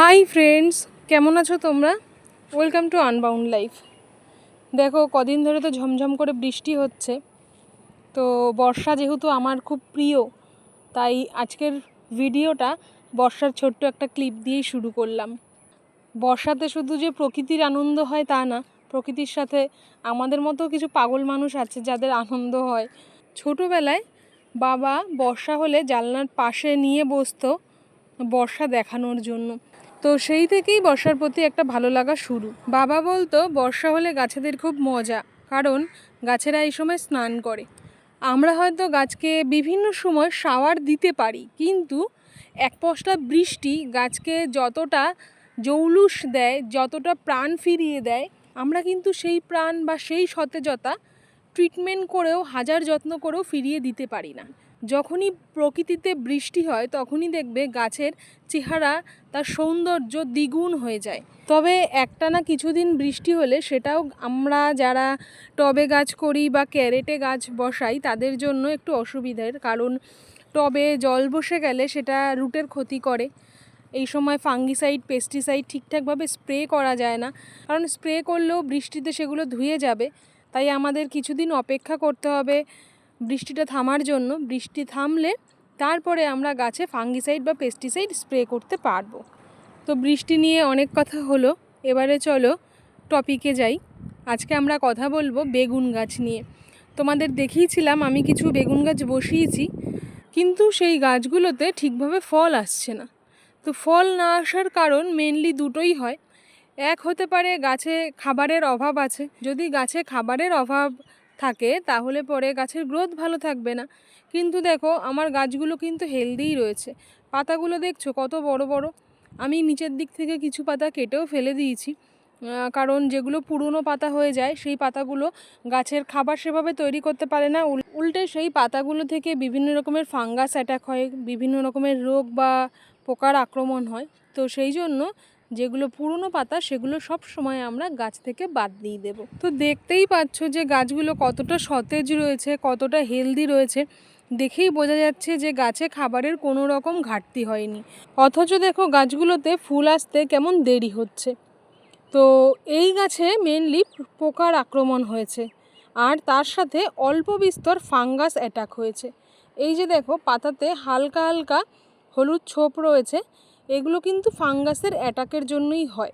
Hi friends কেমন আছো তোমরা? ওয়েলকাম টু আনবাউন্ড লাইফ দেখো, কদিন ধরে তো ঝমঝম করে বৃষ্টি হচ্ছে। তো বর্ষা যেহেতু আমার খুব প্রিয়, তাই আজকের ভিডিওটা বর্ষার ছোট্ট একটা ক্লিপ দিয়েই শুরু করলাম। বর্ষাতে শুধু যে প্রকৃতির আনন্দ হয় তা না, প্রকৃতির সাথে আমাদের মতো কিছু পাগল মানুষ আছে যাদের আনন্দ হয়। ছোটোবেলায় বাবা বর্ষা হলে জানলার পাশে নিয়ে বসতো বর্ষা দেখানোর জন্য। তো সেই থেকেই বর্ষার প্রতি একটা ভালো লাগা শুরু। বাবা বলতো, বর্ষা হলে গাছেদের খুব মজা, কারণ গাছেরা এই সময় স্নান করে। আমরা হয়তো গাছকে বিভিন্ন সময় শাওয়ার দিতে পারি, কিন্তু এক পশলা বৃষ্টি গাছকে যতটা জৌলুস দেয়, যতটা প্রাণ ফিরিয়ে দেয়, আমরা কিন্তু সেই প্রাণ বা সেই সতেজতা ট্রিটমেন্ট করেও, হাজার যত্ন করেও ফিরিয়ে দিতে পারি না। যখনই প্রকৃতিতে বৃষ্টি হয়, তখনই দেখবে গাছের চেহারা, তার সৌন্দর্য দ্বিগুণ হয়ে যায়। তবে একটা না কিছুদিন বৃষ্টি হলে সেটাও আমরা যারা টবে গাছ করি বা ক্যারেটে গাছ বসাই, তাদের জন্য একটু অসুবিধার। কারণ টবে জল বসে গেলে সেটা রুটের ক্ষতি করে। এই সময় ফাঙ্গিসাইড, পেস্টিসাইড ঠিকঠাকভাবে স্প্রে করা যায় না। কারণ স্প্রে করলেও বৃষ্টিতে সেগুলো ধুয়ে যাবে। তাই আমাদের কিছুদিন অপেক্ষা করতে হবে। বৃষ্টিটা থামার জন্য বৃষ্টি থামলে তারপরে আমরা গাছে ফাঙ্গিসাইড বা পেস্টিসাইড স্প্রে করতে পারব। তো বৃষ্টি নিয়ে অনেক কথা হলো, এবারে চলো টপিকে যাই। আজকে আমরা কথা বলব বেগুন গাছ নিয়ে। তোমাদের দেখিয়েছিলাম আমি কিছু বেগুন গাছ বসিয়েছি, কিন্তু সেই গাছগুলোতে ঠিকভাবে ফল আসছে না। তো ফল না আসার কারণ মেনলি দুটোই হয়। এক হতে পারে গাছে খাবারের অভাব আছে। যদি গাছে খাবারের অভাব থাকে, তাহলে পরে গাছের গ্রোথ ভালো থাকবে না। কিন্তু দেখো, আমার গাছগুলো কিন্তু হেলদিই রয়েছে। পাতাগুলো দেখছ কত বড় বড়? আমি নিচের দিক থেকে কিছু পাতা কেটেও ফেলে দিয়েছি। কারণ যেগুলো পুরনো পাতা হয়ে যায়, সেই পাতাগুলো গাছের খাবার সেভাবে তৈরি করতে পারে না। উল্টে সেই পাতাগুলো থেকে বিভিন্ন রকমের ফাঙ্গাস অ্যাটাক হয়, বিভিন্ন রকমের রোগ বা পোকার আক্রমণ হয়। তো সেই জন্য যেগুলো পুরনো পাতা, সেগুলো সব সময় আমরা গাছ থেকে বাদ দিয়ে দেব। তো দেখতেই পাচ্ছ যে গাছগুলো কতটা সতেজ রয়েছে, কতটা হেলদি রয়েছে। দেখেই বোঝা যাচ্ছে যে গাছে খাবারের কোনো রকম ঘাটতি হয়নি। অথচ দেখো গাছগুলোতে ফুল আসতে কেমন দেরি হচ্ছে। তো এই গাছে মেনলি পোকার আক্রমণ হয়েছে। আর তার সাথে অল্প বিস্তর ফাঙ্গাস অ্যাটাক হয়েছে। এই যে দেখো, পাতাতে হালকা হালকা হলুদ ছোপ রয়েছে। এগুলো কিন্তু ফাঙ্গাসের অ্যাটাকের জন্যই হয়।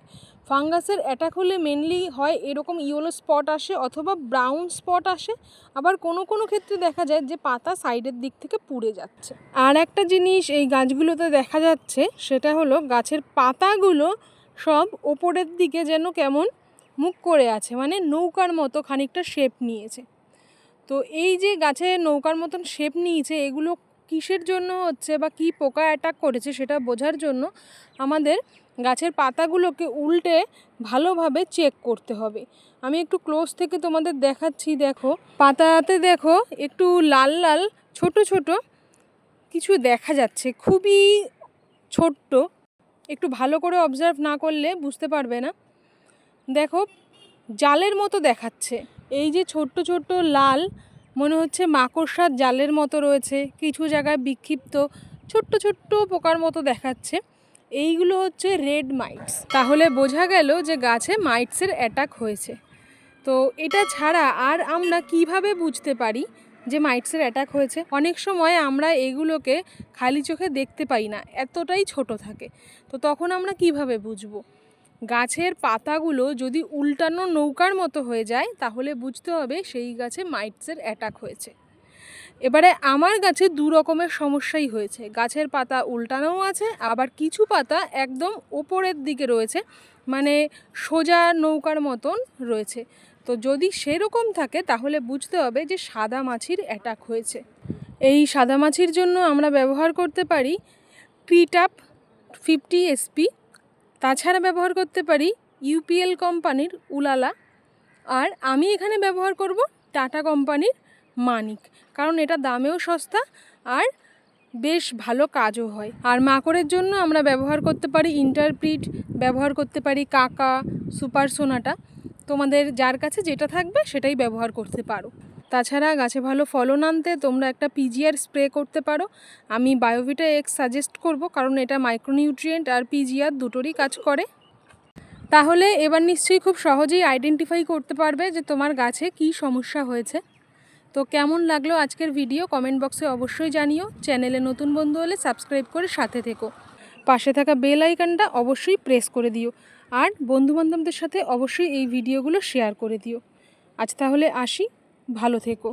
ফাঙ্গাসের অ্যাটাক হলে মেনলি হয় এরকম ইয়েলো স্পট আসে অথবা ব্রাউন স্পট আসে। আবার কোনো কোনো ক্ষেত্রে দেখা যায় যে পাতা সাইডের দিক থেকে পুড়ে যাচ্ছে। আর একটা জিনিস এই গাছগুলোতে দেখা যাচ্ছে সেটা হলো গাছের পাতাগুলো সব ওপরের দিকে যেন কেমন মুখ করে আছে মানে নৌকার মতো খানিকটা শেপ নিয়েছে। তো এই যে গাছে নৌকার মতন শেপ নিয়েছে, এগুলো কিসের জন্য হচ্ছে বা কী পোকা অ্যাটাক করেছে সেটা বোঝার জন্য আমাদের গাছের পাতাগুলোকে উল্টে ভালোভাবে চেক করতে হবে। আমি একটু ক্লোজ থেকে তোমাদের দেখাচ্ছি, দেখো। পাতাতে দেখো, একটু লাল লাল, ছোট ছোট কিছু দেখা যাচ্ছে। খুবই ছোট্ট। একটু ভালো করে অবজার্ভ না করলে বুঝতে পারবে না। দেখো, জালের মতো দেখাচ্ছে। এই যে ছোট্ট ছোট্ট লাল মনে হচ্ছে মাকড়সার জালের মতো রয়েছে। কিছু জায়গায় বিক্ষিপ্ত ছোট্ট ছোট্ট পোকার মতো দেখাচ্ছে। এইগুলো হচ্ছে রেড মাইটস। তাহলে বোঝা গেল যে গাছে মাইটসের অ্যাটাক হয়েছে। তো এটা ছাড়া আর আমরা কীভাবে বুঝতে পারি যে মাইটসের অ্যাটাক হয়েছে? অনেক সময় আমরা এগুলোকে খালি চোখে দেখতে পাই না, এতটাই ছোট থাকে। তো তখন আমরা কীভাবে বুঝব? গাছের পাতাগুলো যদি উল্টানো নৌকার মতো হয়ে যায়, তাহলে বুঝতে হবে সেই গাছে মাইটসের অ্যাটাক হয়েছে। এবারে আমার গাছে দু রকমের সমস্যাই হয়েছে। গাছের পাতা উল্টানোও আছে, আবার কিছু পাতা একদম ওপরের দিকে রয়েছে মানে সোজা নৌকার মতন রয়েছে। তো যদি সেরকম থাকে, তাহলে বুঝতে হবে যে সাদা মাছির অ্যাটাক হয়েছে। এই সাদা মাছির জন্য আমরা ব্যবহার করতে পারি ক্রিটাপ ফিফটি এসপি তাছাড়া ব্যবহার করতে পারি ইউপিএল কোম্পানির উলালা। আর আমি এখানে ব্যবহার করব টাটা কোম্পানির মানিক, কারণ এটা দামেও সস্তা আর বেশ ভালো কাজও হয়। আর মাকড়ের জন্য আমরা ব্যবহার করতে পারি ইন্টারপ্রিট, ব্যবহার করতে পারি কাকা, সুপার সোনাটা। তোমাদের যার কাছে যেটা থাকবে সেটাই ব্যবহার করতে পারো। তাছাড়া গাছে ভালো ফলন আনতে তোমরা একটা পিজিআর স্প্রে করতে পারো। আমি বায়োভিটা এক্স সাজেস্ট করব, কারণ এটা মাইক্রোনিউট্রিয়েন্ট আর পিজিআর দুটোরই কাজ করে। তাহলে এবার নিশ্চয়ই খুব সহজেই আইডেন্টিফাই করতে পারবে যে তোমার গাছে কী সমস্যা হয়েছে। তো কেমন লাগল আজকের ভিডিও কমেন্ট বক্সে অবশ্যই জানিও। চ্যানেলে নতুন বন্ধু হলে সাবস্ক্রাইব করে সাথে থেকো। পাশে থাকা বেল আইকনটা অবশ্যই প্রেস করে দিও। আর বন্ধুবান্ধবদের সাথে অবশ্যই এই ভিডিওগুলো শেয়ার করে দিও। আজ তাহলে আসি। ভালো থেকো।